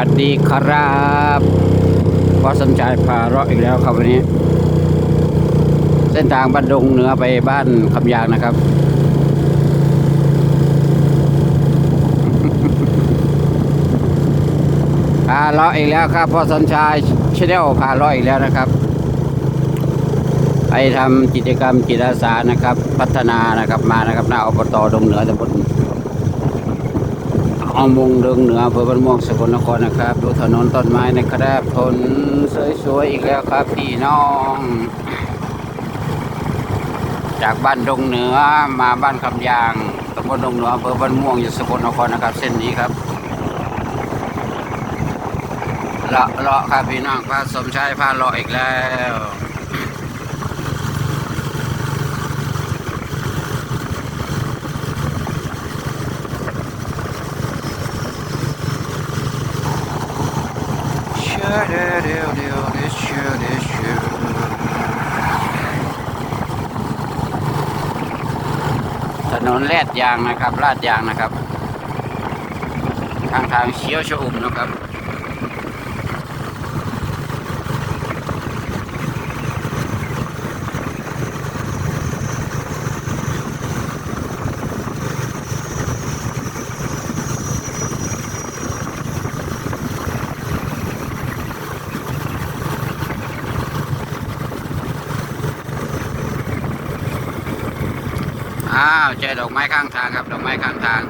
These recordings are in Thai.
วัสดีครับพ่อสมชายพาเราะอีกแล้วครับวันนี้ เส้นทางบ้านดงเหนือไปบ้านคำยางนะครับ พาเลาะอีกแล้วครับพ่อสมชายชแนลพาเลาะอีกแล้วนะครับไปทำกิจกรรมจิตอาสานะครับ พัฒนานะครับมานะครับหน้าอบตดงเหนือตำบล อามงเดิงเหนืออำเภอบ้านม่วงสกลนครนะครับ ดูถนนต้นไม้นะครับทนสวยๆอีกแล้วครับพี่น้อง จากบ้านดงเหนือมาบ้านคำยางตำบลดงเหนืออำเภอบ้านม่วงอยู่สกลนครนะครับ เส้นนี้ครับเลาะเลาะครับพี่น้องพระสมชายพาเลาะอีกแล้ว เชื่อเดียวเดียวเดียวเดียวเชื่อเดียวเชื่อ ถนนแลดยางนะครับ ลาดยางนะครับ ทางทางเชี่ยวชอุ่มนะครับ อ้าวเจอดอกไม้ข้างทางครับ ดอกไม้ข้างทาง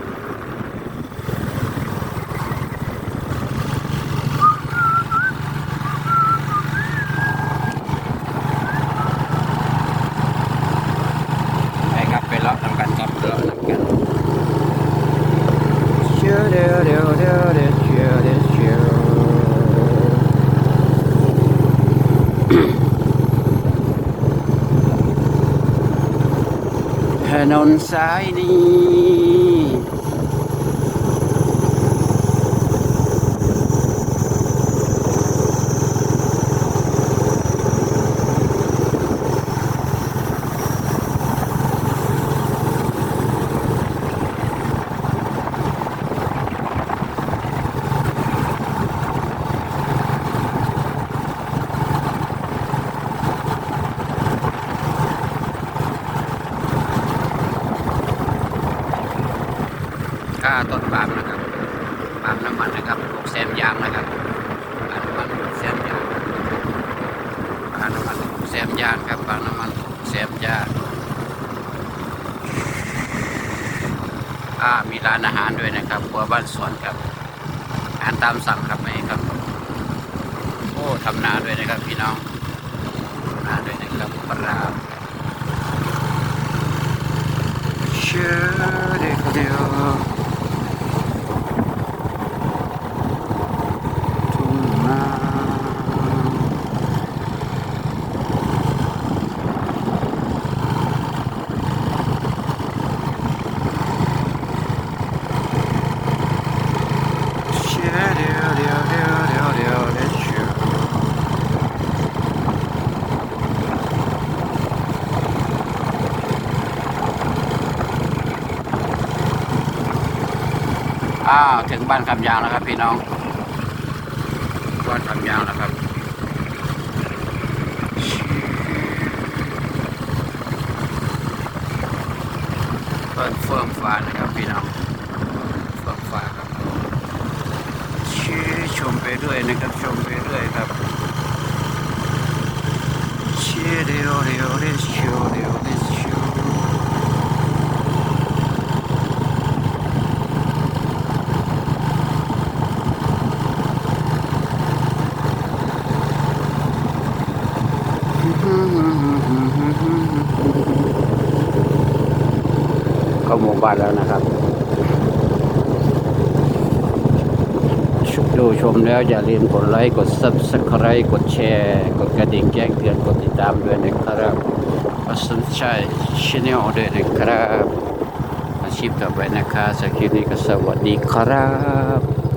ไปครับไปเลาะนำกันครับเลาะนำกันเชื่อเดียวเดียวเดียวเดียวเชื่อเดียวเชื่อ ถนนสายนี้ ค่าต้นปาล์มนะครับปาล์มน้ำมันนะครับพวกแซมยางนะครับปาล์มน้ำมันพวกแซมยางปาล์มน้ำมันพวกแซมยางครับปาล์มน้ำมันพวกแซมยางอ่ามีร้านอาหารด้วยนะครับครัวบ้านสวนครับอาหารตามสั่งครับไหมครับโอ้ทำนาด้วยนะครับพี่น้องทำนาด้วยนะครับปลาเชื่อเด็กเดียว ทุ่งนาเชื่อเดียวเดียวเดียวเดียวเดียวเดียวเชื่อ อ้าวถึงบ้านคำยางแล้วครับ พี่น้อง บ้านคำยางนะครับเปิดเฟื่องฟ้านะครับพี่น้องเฟื่องฟ้าครับชี้ชมไปเรื่อยนะครับชมไปเรื่อยครับชี้เดียวเดียวเดียวเชียวเดียวเดียวเชียวเข้า หมู่บ้านแล้วนะครับดูชมแล้วอย่าลืมกดไลค์กด subscribe กดแชร์ กดกระดิ่งแจ้งเตือนกดติดตามด้วยนะครับปัสนชัยชแนลด้วยนะครับ อาชีพต่อไปนะคะสกิปนี้ก็สวัสดีครับ